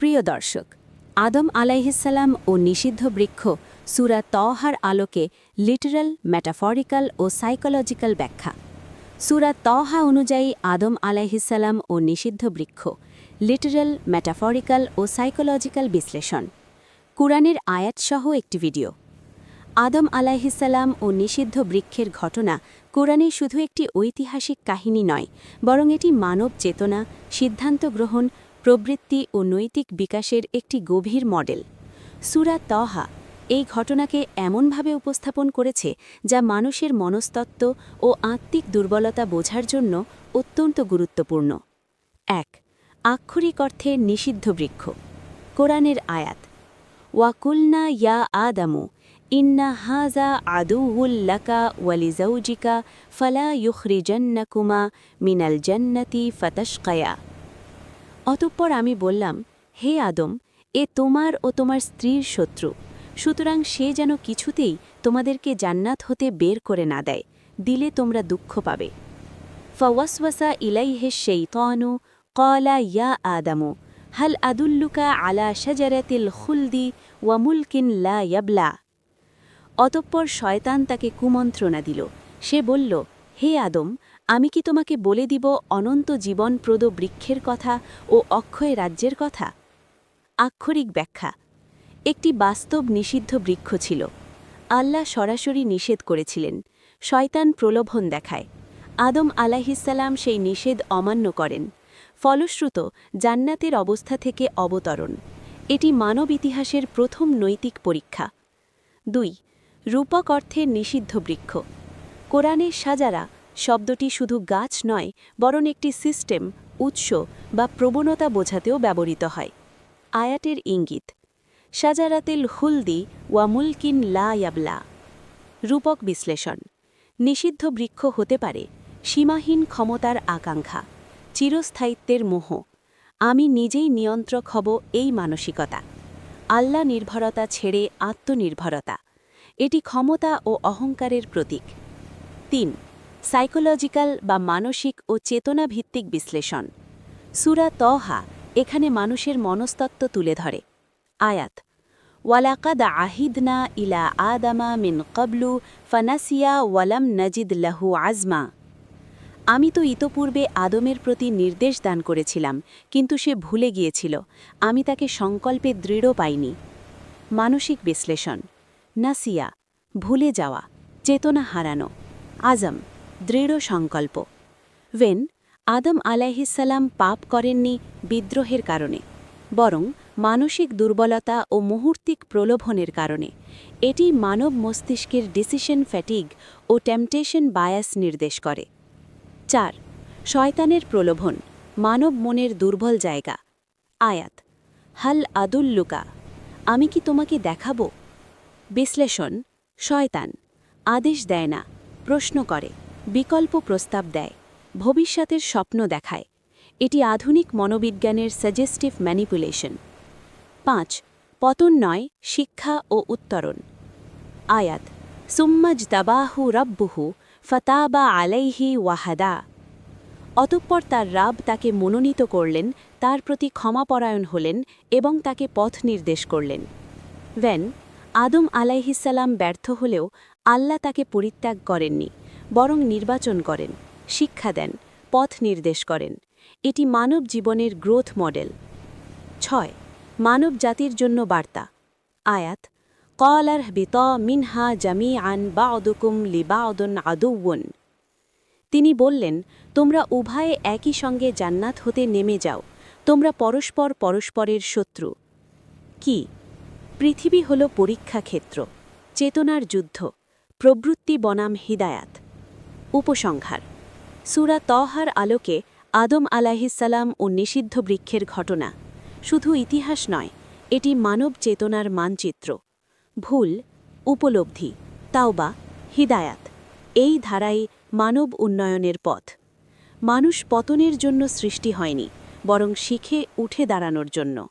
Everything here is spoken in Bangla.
প্রিয় দর্শক, আদম আলাইহিসাল্লাম ও নিষিদ্ধ বৃক্ষ সুরা তহার আলোকে লিটারাল ম্যাটাফরিক্যাল ও সাইকোলজিক্যাল ব্যাখ্যা। সুরা তহা অনুযায়ী আদম আলাইহিসাল্লাম ও নিষিদ্ধ বৃক্ষ লিটারাল ম্যাটাফরিক্যাল ও সাইকোলজিক্যাল বিশ্লেষণ। কুরআনের আয়াতসহ একটি ভিডিও। আদম আলাইহিসাল্লাম ও নিষিদ্ধ বৃক্ষের ঘটনা কোরআনে শুধু একটি ঐতিহাসিক কাহিনী নয়, বরং এটি মানব চেতনা, সিদ্ধান্ত গ্রহণ প্রবৃত্তি ও নৈতিক বিকাশের একটি গভীর মডেল। সুরা তহা এই ঘটনাকে এমনভাবে উপস্থাপন করেছে যা মানুষের মনস্তত্ত্ব ও আত্মিক দুর্বলতা বোঝার জন্য অত্যন্ত গুরুত্বপূর্ণ। এক, আক্ষরিক অর্থে নিষিদ্ধ বৃক্ষ। কোরআনের আয়াত ওয়াকুলনা ইয়া আদামু, ইন্না হাজা আদুউল্লাকা ওয়ালিজাউজিকা ফালা ইউখরিজন্নাকুমা মিনাল জান্নাতি ফতশকায়া। অতঃপর আমি বললাম, হে আদম, এ তোমার ও তোমার স্ত্রীর শত্রু। সুতরাং সে যেন কিছুতেই তোমাদেরকে জান্নাত হতে বের করে না দেয়, দিলে তোমরা দুঃখ পাবে। ফওয়াসওয়াসা ইলাইহে সেইতানু কলা ইয়া আদামু, হাল আদুল্লুকা আলা শাজারাতিল খুলদি ওয়ামুলকিন লা ইয়াবলা। অতঃপর শয়তান তাকে কুমন্ত্রণা দিল। সে বলল, হে আদম আমি কি তোমাকে বলে দিব অনন্ত জীবনপ্রদ বৃক্ষের কথা ও অক্ষয় রাজ্যের কথা? আক্ষরিক ব্যাখ্যা। একটি বাস্তব নিষিদ্ধ বৃক্ষ ছিল। আল্লাহ সরাসরি নিষেধ করেছিলেন। শয়তান প্রলোভন দেখায়। আদম আলাহিসাল্লাম সেই নিষেধ অমান্য করেন। ফলশ্রুত জান্নাতের অবস্থা থেকে অবতরণ। এটি মানব ইতিহাসের প্রথম নৈতিক পরীক্ষা। দুই, রূপক অর্থের নিষিদ্ধ বৃক্ষ। কোরআনের সাজারা শব্দটি শুধু গাছ নয়, বরং একটি সিস্টেম, উৎস বা প্রবণতা বোঝাতেও ব্যবহৃত হয়। আয়াটের ইঙ্গিত, সাজারাতেল হুলদি ওয়া মুলকিন লা ইয়াবলা। রূপক বিশ্লেষণ, নিষিদ্ধ বৃক্ষ হতে পারে, সীমাহীন ক্ষমতার আকাঙ্ক্ষা, চিরস্থায়িত্বের মোহ, আমি নিজেই নিয়ন্ত্রক হব এই মানসিকতা। আল্লা নির্ভরতা ছেড়ে আত্মনির্ভরতা, এটি ক্ষমতা ও অহংকারের প্রতীক। তিন সাইকোলজিক্যাল বা মানসিক ও চেতনাভিত্তিক বিশ্লেষণ। সুরা তহা এখানে মানুষের মনস্তত্ত্ব তুলে ধরে। আয়াত, ওয়ালাকাদ আহিদনা ইলা আদামা মিন কবলু ফানাসিয়া ওয়ালাম নজিদ লাহু আজমা। আমি তো ইতপূর্বে আদমের প্রতি নির্দেশ দান করেছিলাম, কিন্তু সে ভুলে গিয়েছিল। আমি তাকে সংকল্পে দৃঢ় পাইনি। মানসিক বিশ্লেষণ, নাসিয়া, ভুলে যাওয়া, চেতনা হারানো। আজম দৃঢ় সংকল্প। ওয়েন আদম আলাইহিসাল্লাম পাপ করেননি বিদ্রোহের কারণে, বরং মানসিক দুর্বলতা ও মুহূর্তিক প্রলোভনের কারণে, এটি মানব মস্তিষ্কের ডিসিশন ফ্যাটিগ ও টেম্পটেশন বায়াস নির্দেশ করে। চার, শয়তানের প্রলোভন, মানব মনের দুর্বল জায়গা। আয়াত, হাল আদুল্লুকা, আমি কি তোমাকে দেখাবো? বিশ্লেষণ, শয়তান, আদেশ দেয় না, প্রশ্ন করে। বিকল্প প্রস্তাব দেয়, ভবিষ্যতের স্বপ্ন দেখায়। এটি আধুনিক মনোবিজ্ঞানের সাজেস্টিভ ম্যানিপুলেশন। পাঁচ পতন নয় শিক্ষা ও উত্তরণ। আয়াত, সুম্মাজ দাবাহু রব্বুহু ফতাবা আলাইহি ওয়াহাদা। অতঃপর তার রাব তাকে মনোনীত করলেন, তার প্রতি ক্ষমাপরায়ণ হলেন এবং তাকে পথ নির্দেশ করলেন। ভ্যান আদম আলাইহিসাল্লাম ব্যর্থ হলেও আল্লাহ তাকে পরিত্যাগ করেননি। বরং নির্বাচন করেন, শিক্ষা দেন, পথ নির্দেশ করেন। এটি মানব জীবনের গ্রোথ মডেল। ছয়, মানব জাতির জন্য বার্তা। আয়াত কলার বিত মিনহা জামি আন বাউদুকুম লিবাউদন আদৌন তিনি বললেন, তোমরা উভয়ে একই সঙ্গে জান্নাত হতে নেমে যাও। তোমরা পরস্পর পরস্পরের শত্রু। কি? পৃথিবী হল পরীক্ষা ক্ষেত্র চেতনার যুদ্ধ, প্রবৃত্তি বনাম হিদায়াত। উপসংহার। সুরা তহার আলোকে আদম আলাহিসাল্লাম ও নিষিদ্ধ বৃক্ষের ঘটনা। শুধু ইতিহাস নয়, এটি মানব চেতনার মানচিত্র। ভুল, উপলব্ধি, তাওবা, হিদায়াত, এই ধারাই মানব উন্নয়নের পথ। মানুষ পতনের জন্য সৃষ্টি হয়নি, বরং শিখে উঠে দাঁড়ানোর জন্য।